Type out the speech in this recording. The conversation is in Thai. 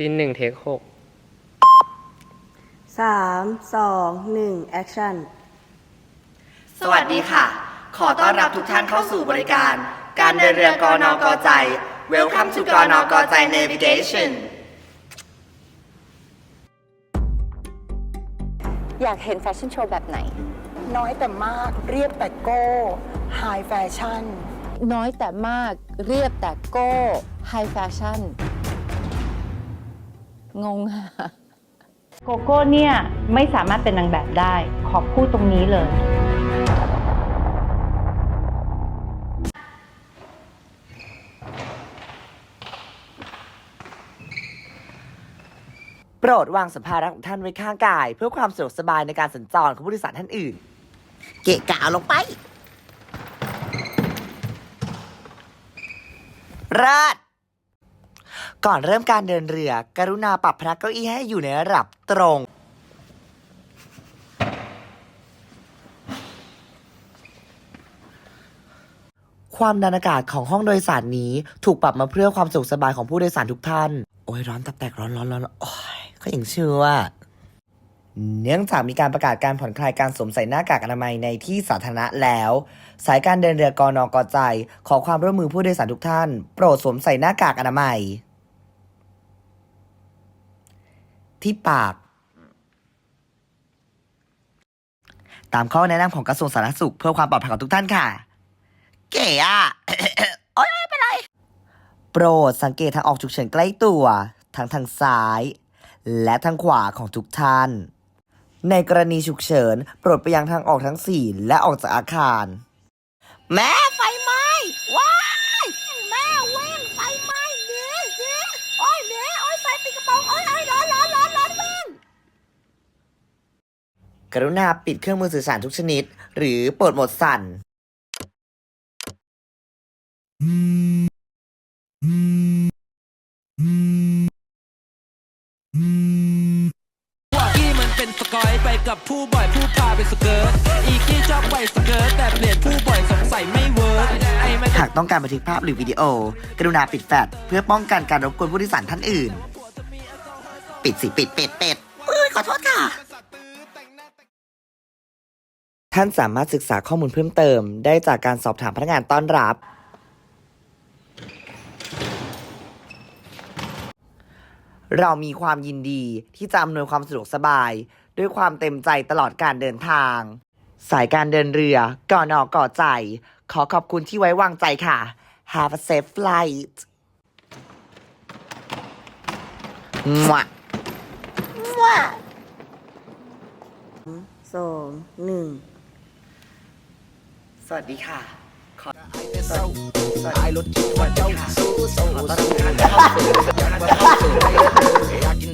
ซีนหนึ่งเทคหกสามสองหนึ่งแอคชั่น สวัสดีค่ะ ขอต้อนรับทุกท่านเข้าสู่บริการ การเดินเรือกอนอกอใจ Welcome to กอนอกอใจ Navigation อยากเห็นแฟชั่นโชว์แบบไหน น้อยแต่มากเรียบแต่โก้ไฮแฟชั่น น้อยแต่มากเรียบแต่โก้ไฮแฟชั่น งงค่ะโกโก้เนี่ยไม่สามารถเป็นนางแบบได้ ขอพูดตรงนี้เลย โปรดวางสัมภาระของท่านไว้ข้างกาย เพื่อความสะดวกสบายในการสัญจรของผู้โดยสารท่านอื่น เกะกะเอาลงไปราด ก่อนเริ่มการเดินเรือ กรุณาปรับพนักเก้าอี้ให้อยู่ในระดับตรง ความดันอากาศของห้องโดยสารนี้ถูกปรับมาเพื่อความสะดวกสบายของผู้โดยสารทุกท่าน โอ้ยร้อนตับแตกร้อนร้อนร้อนโอ้ยก็อย่างเชื่อว่าเนื่องจากมีการประกาศการผ่อนคลายการสวมใส่หน้ากากอนามัยในที่สาธารณะแล้ว สายการเดินเรือกอนอกอใจ ขอความร่วมมือผู้โดยสารทุกท่าน โปรดสวมใส่หน้ากากอนามัย ที่ปาก ตามข้อแนะนำของกระทรวงสาธารณสุขเพื่อความปลอดภัยของทุกท่านค่ะ เก๋อะโอ๊ยไม่เป็นไร โปรดสังเกตทางออกฉุกเฉินใกล้ตัวทั้งทางซ้าย และทางขวาของทุกท่าน ในกรณีฉุกเฉิน โปรดไปยังทางออกทั้งสี่และออกจากอาคาร แม่ไฟไหม้ว้ายแม่วิ่งไฟไหม้หนีหนีโอ้ยหนีโอ้ยไฟติดกระโปรงโอ้ยโอ้ยร้อนร้อนร้อนร้อนวิ่ง กรุณาปิดเครื่องมือสื่อสารทุกชนิด หรือเปิดโหมดสั่น กี้มันเป็นสกอยไปกับผู้บ่อยผู้พาไปสเกิร์ตอีกี้ชอบไปสเกิร์ตแต่เปลี่ยนผู้บ่อยสงสัยไม่เวิร์กไอ้มันหากต้องการบันทึกภาพหรือวิดีโอ กรุณาปิดแฟลชเพื่อป้องกันการรบกวนผู้โดยสารท่านอื่น ปิดสิ ปิด ปิดปิดเอ้ยขอโทษค่ะ ท่านสามารถศึกษาข้อมูลเพิ่มเติม ได้จากการสอบถามพนักงานต้อนรับ เรามีความยินดีที่จะอำนวยความสะดวกสบาย ด้วยความเต็มใจตลอดการเดินทาง สายการเดินเรือก่อนออกก่อใจ ขอขอบคุณที่ไว้วางใจค่ะ Have a safe flight มวะมวะสองหนึ่ง สวัสดีค่ะ ขอสวัสดีสวัสดีค่ะขอต้อนรับทุกท่านเข้าสู่เนื่องจากมีการประกาศจากกระทรวงส